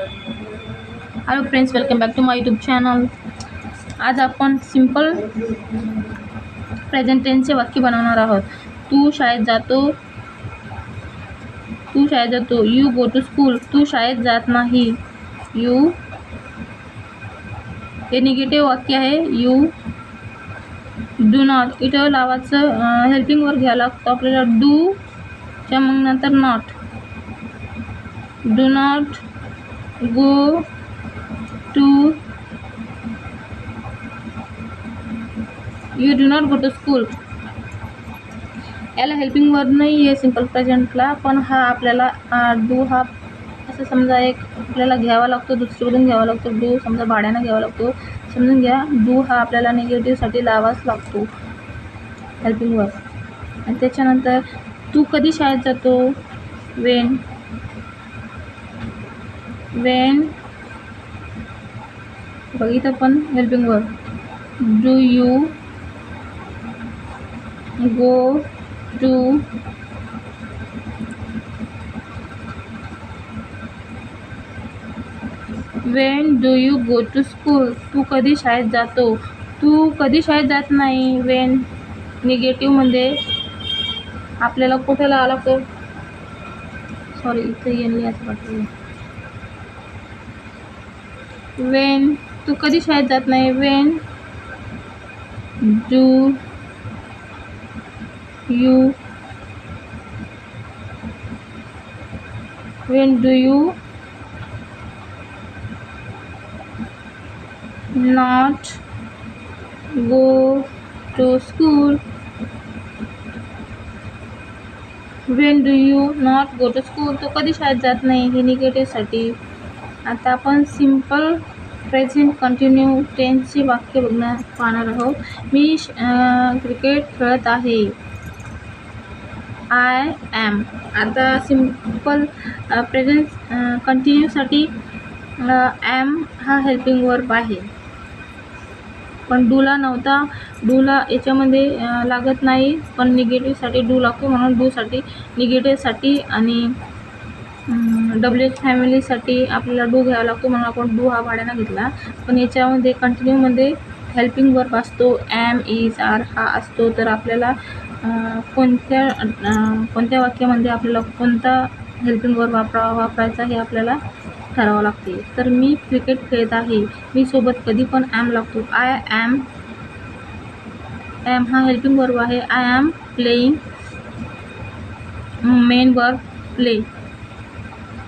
Hello friends welcome back to my YouTube channel आज आपण simple present टेन्सचे वाक्य बनवणार आहोत. तू शाळेत जातो तू शाळेत जातो यू गो टू स्कूल तू शाळेत जात नाही यू हे निगेटिव्ह वाक्य आहे यू डू नॉट इथं लावाचं हेल्पिंगवर घ्यावं लागतं आपल्याला. डू च्या मग नंतर not do not go to you do not go to school. याला हेल्पिंग वर्ड नाही आहे सिंपल प्रेझेंटला पण हा आपल्याला डू हा असं समजा एक आपल्याला घ्यावा लागतो दुसरीकडून घ्यावा लागतो डू समजा भाड्यानं घ्यावा लागतो. समजून घ्या डू हा आपल्याला निगेटिव्हसाठी लावाच लागतो हेल्पिंग वर्ड आणि त्याच्यानंतर तू कधी शाळेत जातो? वेन वेन बघितलं पण helping word do you go to when do you go to school तू कधी शाळेत जातो? तू कधी शाळेत जात नाही? वेन निगेटिव्हमध्ये म्हणजे आपल्याला कुठे लावा लागतो? सॉरी इथं येणं असं वाटतं वेन तू कधी शाळेत जात नाही? When do you when do you not go to school when do you not go to school तो कधी शाळेत जात नाही? हे निगेटिव्हसाठी आता आपण सिंपल प्रेझेंट कंटिन्यू टेन्सची वाक्य बघणार पाहणार आहोत. मी क्रिकेट खेळत आहे. आय ॲम आता सिंपल प्रेझेंट कंटिन्यूसाठी ॲम हा हेल्पिंग वर्ब आहे. पण डूला नव्हता. डूला याच्यामध्ये लागत नाही. पण निगेटिव्हसाठी डू लागतो म्हणून डूसाठी निगेटिव्हसाठी आणि डब्ल्यू एच फॅमिलीसाठी आपल्याला डू घ्यावा लागतो म्हणून आपण डू हा भाड्यानं घेतला. पण याच्यामध्ये कंटिन्यूमध्ये हेल्पिंग वर्ब असतो. ॲम इज आर हा असतो. तर आपल्याला कोणत्या कोणत्या वाक्यामध्ये आपल्याला कोणता हेल्पिंग वर्ब वापरा वापरायचा हे आपल्याला ठरावं लागते. तर मी क्रिकेट खेळत आहे. मी सोबत कधी पण ॲम लागतो. आय ॲम ॲम हा हेल्पिंग वर्ब आहे. I am playing main verb play